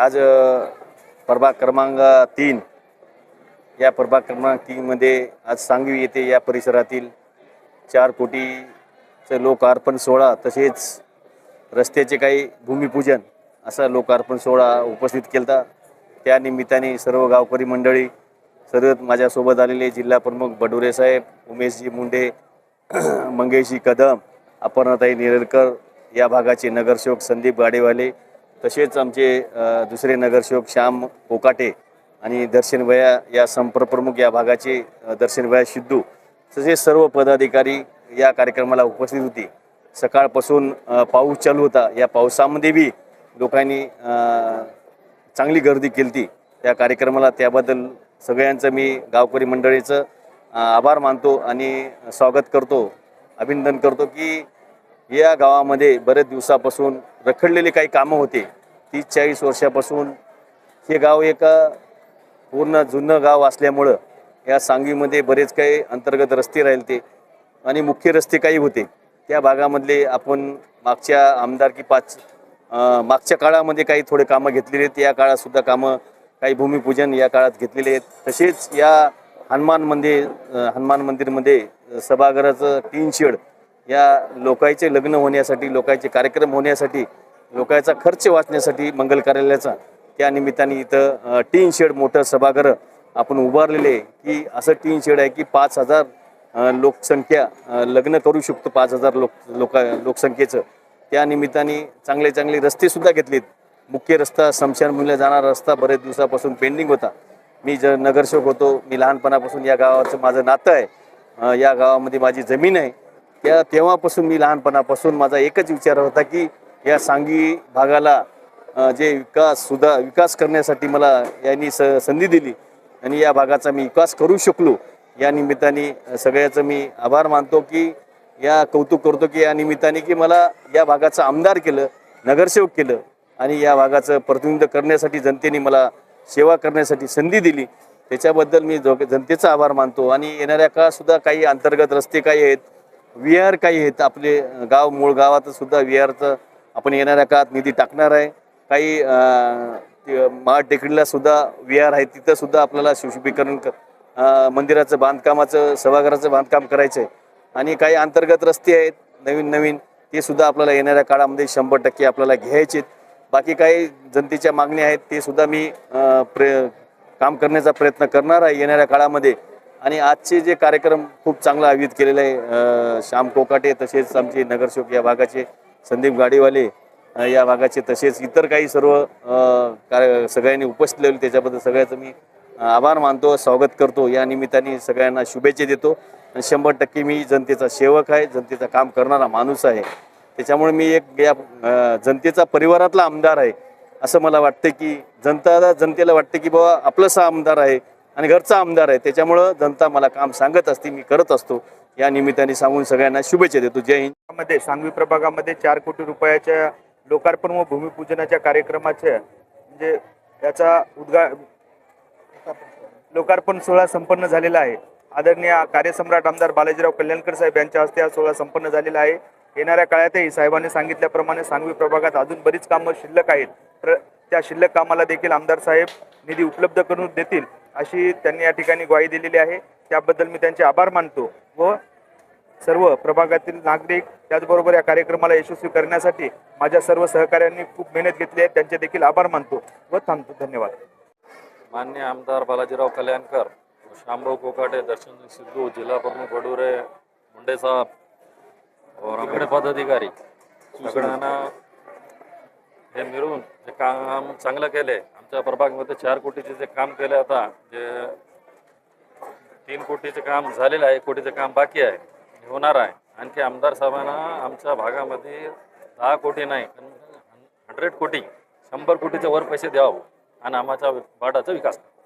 आज प्रभाग क्रमांक तीन. या प्रभाग क्रमांक तीनमध्ये आज सांगवी येथे या परिसरातील चार कोटीचं लोकार्पण सोहळा तसेच रस्त्याचे काही भूमिपूजन असा लोकार्पण सोहळा उपस्थित केला त्या निमित्ताने सर्व गावकरी मंडळी सर्व माझ्यासोबत आलेले जिल्हा प्रमुख बडोरे साहेब उमेशजी मुंडे मंगेशजी कदम अपर्णाताई नेरळकर या भागाचे नगरसेवक संदीप गाडेवाले तसेच आमचे दुसरे नगरसेवक श्याम कोकाटे आणि दर्शन या संपर्कप्रमुख या भागाचे अ, दर्शन सिद्धू तसेच सर्व पदाधिकारी या कार्यक्रमाला उपस्थित होते. सकाळपासून पाऊस चालू होता. या पावसामध्ये बी लोकांनी चांगली गर्दी केली होती त्या कार्यक्रमाला त्याबद्दल सगळ्यांचं मी गावकरी मंडळीचं आभार मानतो आणि स्वागत करतो अभिनंदन करतो की या गावामध्ये बरेच दिवसापासून रखडलेली काही कामं होते. तीस चाळीस वर्षापासून हे गाव एक पूर्ण जुनं गाव असल्यामुळं या सांगवीमध्ये बरेच काही अंतर्गत रस्ते राहिले ते आणि मुख्य रस्ते काही होते. त्या भागामधले आपण मागच्या आमदारकी पाच मागच्या काळामध्ये काही थोडे कामं घेतलेले आहेत. या काळातसुद्धा कामं काही भूमिपूजन या काळात घेतलेले आहेत. तसेच या हनुमान मंदिर हनुमान मंदिरमध्ये सभागृहाचं टीन शेड या लोकांचे लग्न होण्यासाठी लोकांचे कार्यक्रम होण्यासाठी लोकांचा खर्च वाचण्यासाठी मंगल कार्यालयाचा त्या निमित्ताने इथं टीन शेड मोठं सभागृह आपण उभारलेले आहे की असं टीन शेड आहे की पाच हजार लोकसंख्या लग्न करू शकतो पाच हजार लोक लोका लोकसंख्येचं. त्या निमित्ताने चांगले चांगले रस्तेसुद्धा घेतलेत. मुख्य रस्ता शमशानभूमीला जाणारा रस्ता बरेच दिवसापासून पेंडिंग होता. मी ज नगरसेवक होतो मी लहानपणापासून या गावाचं माझं नातं आहे. या गावामध्ये माझी जमीन आहे. त्या तेव्हापासून मी लहानपणापासून माझा एकच विचार होता की या सांगी भागाला जे विकास सुद्धा विकास करण्यासाठी मला यांनी स संधी दिली आणि या भागाचा मी विकास करू शकलो. या निमित्ताने सगळ्याचं मी आभार मानतो की या कौतुक करतो की या निमित्ताने की मला या भागाचं आमदार केलं नगरसेवक केलं आणि या भागाचं प्रतिनिधित्व करण्यासाठी जनतेने मला सेवा करण्यासाठी संधी दिली. त्याच्याबद्दल मी जो जनतेचा आभार मानतो आणि येणाऱ्या काळातसुद्धा काही अंतर्गत रस्ते काही आहेत विहार काही आहेत आपले गाव मूळ गावात सुद्धा विहारचं आपण येणाऱ्या काळात निधी टाकणार आहे. काही अ, टेकडीला सुद्धा विहार आहे तिथं सुद्धा आपल्याला सुशोभीकरण मंदिराचं बांधकामाचं सभागृहाचं बांधकाम करायचं आहे आणि काही अंतर्गत रस्ते आहेत नवीन नवीन ते सुद्धा आपल्याला येणाऱ्या काळामध्ये शंभर टक्के आपल्याला घ्यायचे आहेत. बाकी काही जनतेच्या मागण्या आहेत ते सुद्धा मी प्र प्रे काम करण्याचा प्रयत्न करणार आहे येणाऱ्या काळामध्ये. आणि आजचे जे कार्यक्रम खूप चांगला आयोजित केलेला आहे श्याम कोकाटे तसेच आमचे नगरसेवक या भागाचे संदीप गाडीवाले या भागाचे तसेच इतर काही सर्व कार्य सगळ्यांनी उपस्थित लावले त्याच्याबद्दल सगळ्याचं मी आभार मानतो स्वागत करतो. या निमित्ताने सगळ्यांना शुभेच्छा देतो. आणि शंभर टक्के मी जनतेचा सेवक आहे जनतेचं काम करणारा माणूस आहे. त्याच्यामुळे मी एक या जनतेचा परिवारातला आमदार आहे. असं मला वाटतं की जनता जनतेला वाटतं की बाबा आपलंसा आमदार आहे. आणि घरचा आमदार आहे. त्याच्यामुळं जनता मला काम सांगत असते मी करत असतो. या निमित्ताने सांगून सगळ्यांना शुभेच्छा देतो. जय हिंद. मध्ये सांगवी प्रभागामध्ये चार कोटी रुपयाच्या लोकार्पण व भूमिपूजनाच्या कार्यक्रमाचे म्हणजे याचा उद्गा लोकार्पण सोहळा संपन्न झालेला आहे. आदरणीय कार्यसम्राट आमदार बालाजीराव कल्याणकर साहेब यांच्या हस्ते हा सोहळा संपन्न झालेला आहे. येणाऱ्या काळातही साहेबांनी सांगितल्याप्रमाणे सांगवी प्रभागात अजून बरीच कामं शिल्लक आहेत. तर त्या शिल्लक कामाला देखील आमदार साहेब निधी उपलब्ध करून देतील. अशी त्यांनी या ठिकाणी ग्वाही दिलेली आहे. त्याबद्दल मी त्यांचे आभार मानतो व सर्व प्रभागातील नागरिक त्याचबरोबर या कार्यक्रमाला यशस्वी करण्यासाठी माझ्या सर्व सहकाऱ्यांनी खूप मेहनत घेतली आहे. त्यांचे देखील आभार मानतो व थांबतो. धन्यवाद. मान्य आमदार बालाजीराव कल्याणकर शामराव कोकाटे दर्शन सिद्धू जिल्हा प्रमुख वडुरे मुंडे साहेब और आमचे पदाधिकारी सगळ्यांना हे मिळून हे काम चांगलं केले. आमच्या प्रभागमध्ये चार कोटीचे जे काम केले आता जे तीन कोटीचे काम झालेलं आहे एक कोटीचं काम बाकी आहे होणार आहे आणखी आमदार साहेबांना आमच्या भागामध्ये दहा कोटी नाही हंड्रेड कोटी शंभर कोटीच्या वर पैसे द्यावं आणि आमच्या वाडाचा विकास करावा.